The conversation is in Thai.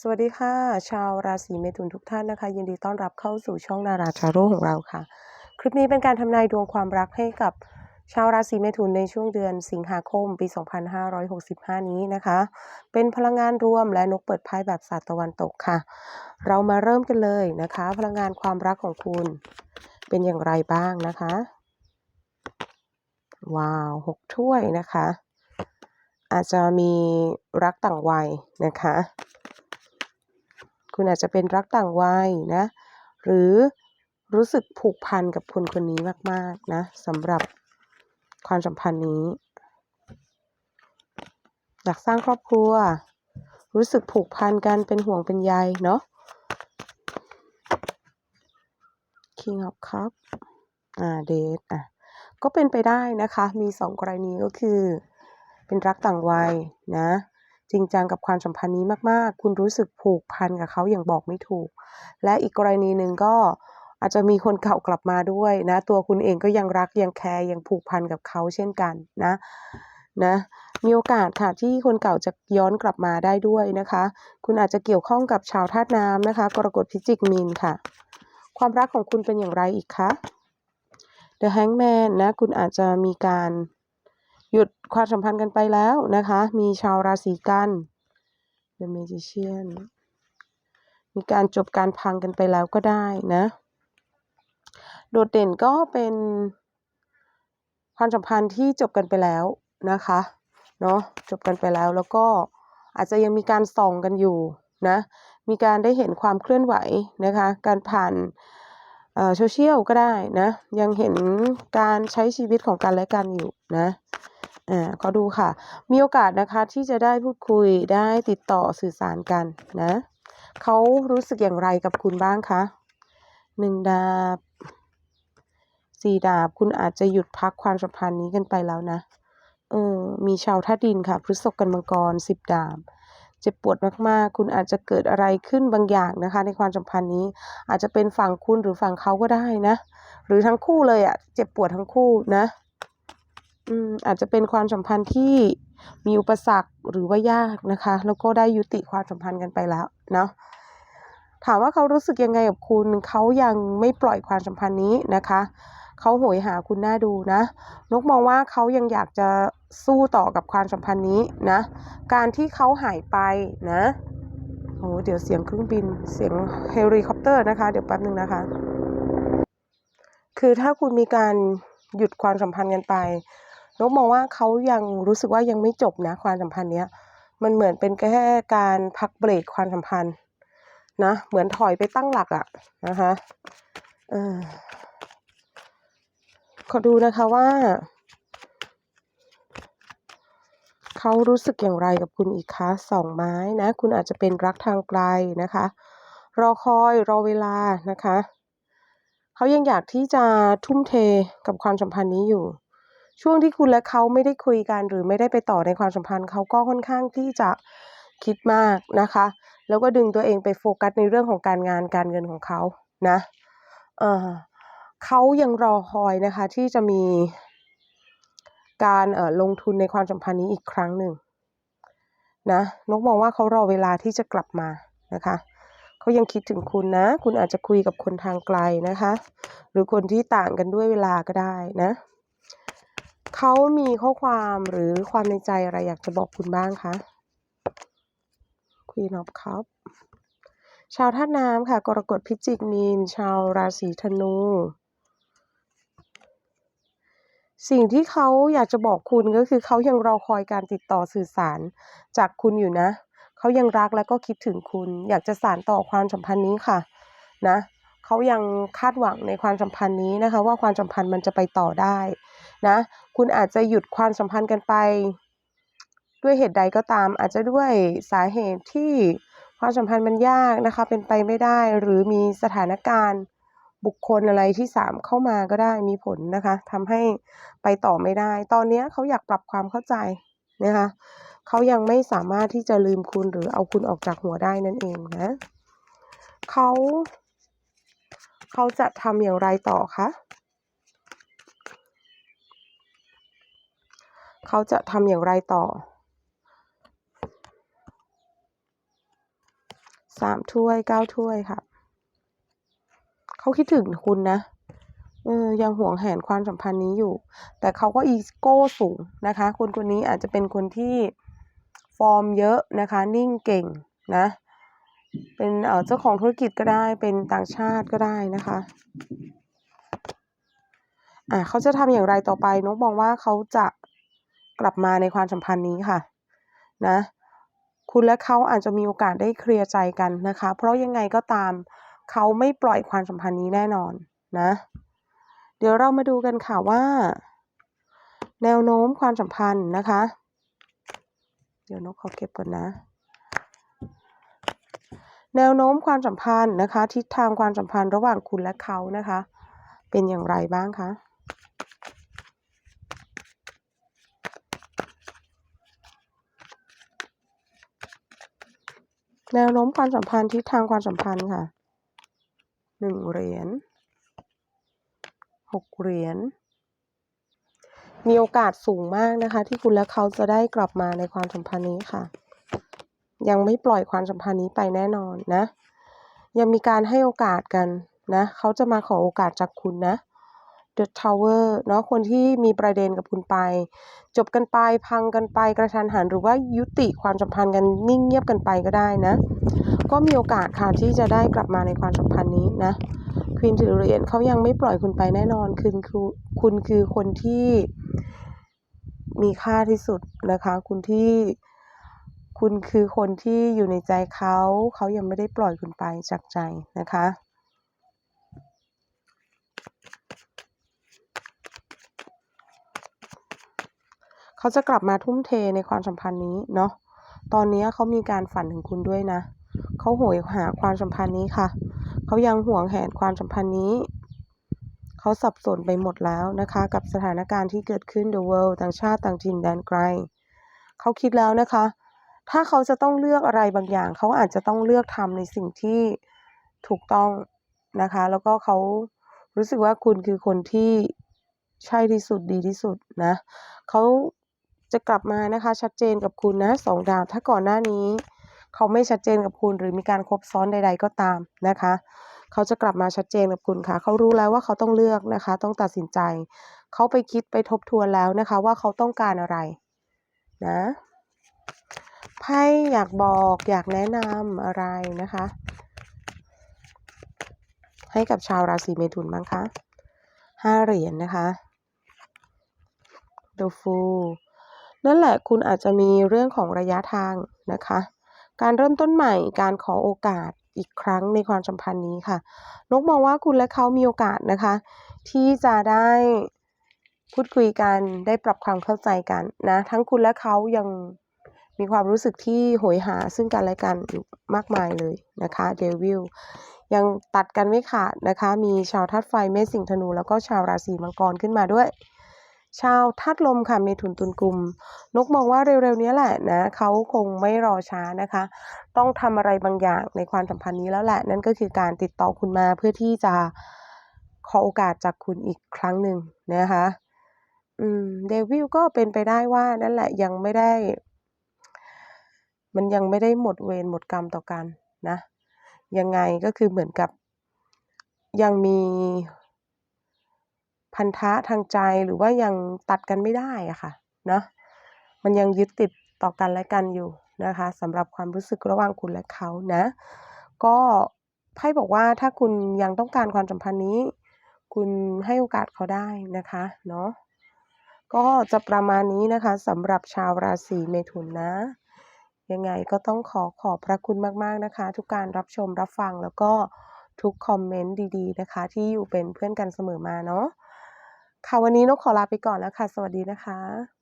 สวัสดีค่ะ ชาวราศีเมถุนทุกท่านนะคะ ยินดีต้อนรับเข้าสู่ช่องนาราชาโรของเราค่ะ คลิปนี้เป็นการทำนายดวงความรักให้กับชาวราศีเมถุนในช่วงเดือนสิงหาคม ปี 2565 นี้นะคะ เป็นพลังงานรวมและนกเปิดไพ่แบบศาสตร์ตะวันตกค่ะ เรามาเริ่มกันเลยนะคะ พลังงานความรักของคุณเป็นอย่างไรบ้างนะคะ ว้าวหกถ้วยนะคะ อาจจะมีรักต่างวัยนะคะ คุณอาจจะเป็นรักต่างวัยนะ หรือรู้สึกผูกพันกับคนคนนี้มาก ๆ นะสำหรับความสัมพันธ์นี้ อยากสร้างครอบครัว รู้สึกผูกพันกันเป็นห่วงเป็นใยเนาะ King of Cup อ่าเดทอะก็เป็นไปได้นะคะ มีสองกรณีก็คือ เป็นรักต่างวัยนะ จริงจังกับความสัมพันธ์นี้มาก ๆ คุณรู้สึกผูกพันกับเขาอย่างบอกไม่ถูก และอีกกรณีหนึ่งก็อาจจะมีคนเก่ากลับมาด้วยนะ ตัวคุณเองก็ยังรักยังแคร์ยังผูกพันกับเขาเช่นกันนะนะมีโอกาสค่ะที่คนเก่าจะย้อนกลับมาได้ด้วยนะคะ คุณอาจจะเกี่ยวข้องกับชาวธาตุน้ำนะคะ กรกฎพิจิกมีนค่ะ ความรักของคุณเป็นอย่างไรอีกคะ The Hangman นะ คุณอาจจะมีการ หยุดความสัมพันธ์กันไปแล้วนะคะ มีชาวราศีกัน The Magician มีการจบการพังกันไปแล้วก็ได้นะ โดดเด่นก็เป็นความสัมพันธ์ที่จบกันไปแล้วนะคะเนาะจบกันไปแล้วแล้วก็อาจจะยังมีการส่องกันอยู่นะมีการได้เห็นความเคลื่อนไหวนะคะ การผ่านโซเชียลก็ได้นะ ยังเห็นการใช้ชีวิตของกันและกันอยู่นะ อ่าก็ดูค่ะ มีโอกาสนะคะที่จะได้พูดคุยได้ติดต่อสื่อสารกันนะเขารู้สึกอย่างไรกับคุณบ้างคะหนึ่งดาบสี่ดาบคุณอาจจะหยุดพักความสัมพันธ์นี้กันไปแล้วนะเออมีชาวธาดินค่ะพฤษภกันมังกรสิบดาบเจ็บปวดมากๆ คุณอาจจะเกิดอะไรขึ้นบางอย่างนะคะ ในความสัมพันธ์นี้ อาจจะเป็นฝั่งคุณหรือฝั่งเขาก็ได้นะ หรือทั้งคู่เลยอะ่ะเจ็บปวดทั้งคู่นะ อาจจะเป็นความสัมพันธ์ที่มีอุปสรรคหรือว่ายากนะคะ แล้วก็ได้ยุติความสัมพันธ์กันไปแล้วเนาะถามว่าเขารู้สึกยังไงกับคุณเขายังไม่ปล่อยความสัมพันธ์นี้นะคะเขาโหยหาคุณน่าดูนะ นกมองว่าเขายังอยากจะสู้ต่อกับความสัมพันธ์นี้นะ การที่เขาหายไปนะโอ้เดี๋ยวเสียงเครื่องบินเสียงเฮลิคอปเตอร์นะคะ เดี๋ยวแป๊บนึงนะคะ คือถ้าคุณมีการหยุดความสัมพันธ์กันไป นกมองว่าเขายังรู้สึกว่ายังไม่จบนะความสัมพันธ์เนี้ยมันเหมือนเป็นแค่การพักเบรกความสัมพันธ์นะเหมือนถอยไปตั้งหลักอะนะคะเออขอดูนะคะว่า เขารู้สึกอย่างไรกับคุณอีกคะสองไม้นะ คุณอาจจะเป็นรักทางไกลนะคะ รอคอยรอเวลานะคะ เขายังอยากที่จะทุ่มเทกับความสัมพันธ์นี้อยู่ ช่วงที่คุณและเขาไม่ได้คุยกัน หรือไม่ได้ไปต่อในความสัมพันธ์เขาก็ค่อนข้างที่จะคิดมากนะคะ แล้วก็ดึงตัวเองไปโฟกัสในเรื่องของการงานการเงินของเขานะเออเขายังรอคอยนะคะที่จะมีการเอ่อลงทุนในความสัมพันธ์นี้อีกครั้งหนึ่งนะนกมองว่าเขารอเวลาที่จะกลับมานะคะเขายังคิดถึงคุณนะ คุณอาจจะคุยกับคนทางไกลนะคะ หรือคนที่ต่างกันด้วยเวลาก็ได้นะ เขามีข้อความหรือความในใจอะไรอยากจะบอกคุณบ้างคะ Queen of Cup ชาวธาตุน้ำค่ะ กรกฎพิจิกมีน ชาวราศีธนู สิ่งที่เขาอยากจะบอกคุณก็คือเขายังรอคอยการติดต่อสื่อสารจากคุณอยู่นะ เขายังรักและก็คิดถึงคุณ อยากจะสานต่อความสัมพันธ์นี้ค่ะ นะ เขายังคาดหวังในความสัมพันธ์นี้นะคะ ว่าความสัมพันธ์มันจะไปต่อได้ นะ คุณอาจจะหยุดความสัมพันธ์กันไป ด้วยเหตุใดก็ตาม อาจจะด้วยสาเหตุที่ความสัมพันธ์มันยากนะคะ เป็นไปไม่ได้หรือมีสถานการณ์บุคคลอะไรที่สามเข้ามาก็ได้มีผลนะคะทำให้ไปต่อไม่ได้ ตอนนี้เขาอยากปรับความเข้าใจนะคะเขายังไม่สามารถที่จะลืมคุณหรือเอาคุณออกจากหัวได้นั่นเองนะเขาเขาจะทำอย่างไรต่อคะ เขาจะทำอย่างไรต่อสามถ้วยเก้าถ้วยค่ะ เขาคิดถึงคุณนะเออยังห่วงแหนความสัมพันธ์นี้อยู่ แต่เขาก็อีโก้สูงนะคะ คนคนนี้อาจจะเป็นคนที่ฟอร์มเยอะนะคะ นิ่งเก่งนะ เป็นเเจ้าของธุรกิจก็ได้ เป็นต่างชาติก็ได้นะคะ อ่าเขาจะทำอย่างไรต่อไปนกมองว่าเขาจะ กลับมาในความสัมพันธ์นี้ค่ะ นะ คุณและเขาอาจจะมีโอกาสได้เคลียร์ใจกันนะคะ เพราะยังไงก็ตามเขาไม่ปล่อยความสัมพันธ์นี้แน่นอนนะ เดี๋ยวเรามาดูกันค่ะว่า แนวโน้มความสัมพันธ์นะคะ เดี๋ยวนกขอเก็บก่อนนะ แนวโน้มความสัมพันธ์นะคะ ทิศทางความสัมพันธ์ระหว่างคุณและเขานะคะ เป็นอย่างไรบ้างคะ แนวโน้มความสัมพันธ์ทิศทางความสัมพันธ์ค่ะหนึ่งเหรียญหกเหรียญมีโอกาสสูงมากนะคะ ที่คุณและเขาจะได้กลับมาในความสัมพันธ์นี้ค่ะ ยังไม่ปล่อยความสัมพันธ์นี้ไปแน่นอนนะ ยังมีการให้โอกาสกันนะ เขาจะมาขอโอกาสจากคุณนะ The Tower เนาะคนที่มีประเด็นกับคุณไป จบกันไปพังกันไปกระชันหันหรือว่ายุติความสัมพันธ์กันนิ่งเงียบกันไปก็ได้นะ ก็มีโอกาสค่ะที่จะได้กลับมาในความสัมพันธ์นี้นะควีนถือเหรียญเขายังไม่ปล่อยคุณไปแน่นอนคุณคือคุณคือคนที่มีค่าที่สุดนะคะ คุณที่คุณคือคนที่อยู่ในใจเขาเขายังไม่ได้ปล่อยคุณไปจากใจนะคะ เขาจะกลับมาทุ่มเทในความสัมพันธ์นี้เนาะ ตอนนี้เขามีการฝันถึงคุณด้วยนะ เขาโหยหาความสัมพันธ์นี้ค่ะ เขายังห่วงแหนความสัมพันธ์นี้ เขาสับสนไปหมดแล้วนะคะ กับสถานการณ์ที่เกิดขึ้น the world ต่างชาติต่างถิ่นแดนไกล เขาคิดแล้วนะคะ ถ้าเขาจะต้องเลือกอะไรบางอย่าง เขาอาจจะต้องเลือกทำในสิ่งที่ถูกต้องนะคะ แล้วก็เขารู้สึกว่าคุณคือคนที่ใช่ที่สุดดีที่สุดนะเขา จะกลับมานะคะ ชัดเจนกับคุณนะสองดาวถ้าก่อนหน้านี้ เขาไม่ชัดเจนกับคุณหรือมีการคบซ้อนใด ๆ ก็ตามนะคะ เขาจะกลับมาชัดเจนกับคุณค่ะ เขารู้แล้วว่าเขาต้องเลือกนะคะ ต้องตัดสินใจ เขาไปคิดไปทบทวนแล้วนะคะ ว่าเขาต้องการอะไรนะไพ่อยากบอกอยากแนะนำอะไรนะคะ ให้กับชาวราศีเมถุนบ้างคะห้าเหรียญนนะคะ The Fool นั่นแหละคุณอาจจะมีเรื่องของระยะทางนะคะ การเริ่มต้นใหม่การขอโอกาสอีกครั้งในความสัมพันธ์นี้ค่ะนกมองว่าคุณและเขามีโอกาสนะคะ ที่จะได้พูดคุยกันได้ปรับความเข้าใจกันนะ ทั้งคุณและเขายังมีความรู้สึกที่โหยหาซึ่งกันและกันอยู่มากมายเลยนะคะเดวิลยังตัดกันไม่ขาดนะคะ มีชาวทัดไฟเมษสิงธนู แล้วก็ชาวราศีมังกรขึ้นมาด้วย ชาวธาตุลมค่ะเมถุนตุลกุม นกมองว่าเร็วๆนี้แหละนะเขาคงไม่รอช้านะคะ ต้องทำอะไรบางอย่างในความสัมพันธ์นี้แล้วแหละ นั่นก็คือการติดต่อคุณมาเพื่อที่จะขอโอกาสจากคุณอีกครั้งหนึ่งนะคะอืมเดวิลก็เป็นไปได้ว่านั่นแหละยังไม่ได้ มันยังไม่ได้หมดเวรหมดกรรมต่อกันนะ ยังไงก็คือเหมือนกับยังมี พันธะทางใจหรือว่ายังตัดกันไม่ได้อะค่ะเนาะมันยังยึดติดต่อกันและกันอยู่นะคะสำหรับความรู้สึกระหว่างคุณและเขานะ ก็ไพ่บอกว่าถ้าคุณยังต้องการความสัมพันธ์นี้ คุณให้โอกาสเขาได้นะคะเนาะก็จะประมาณนี้นะคะสำหรับชาวราศีเมถุนนะ ยังไงก็ต้องขอขอบพระคุณมากๆนะคะ ทุกการรับชมรับฟังแล้วก็ทุกคอมเมนต์ดีๆนะคะ ที่อยู่เป็นเพื่อนกันเสมอมาเนาะ ค่ะวันนี้นกขอลาไปก่อนแล้วค่ะ สวัสดีนะคะ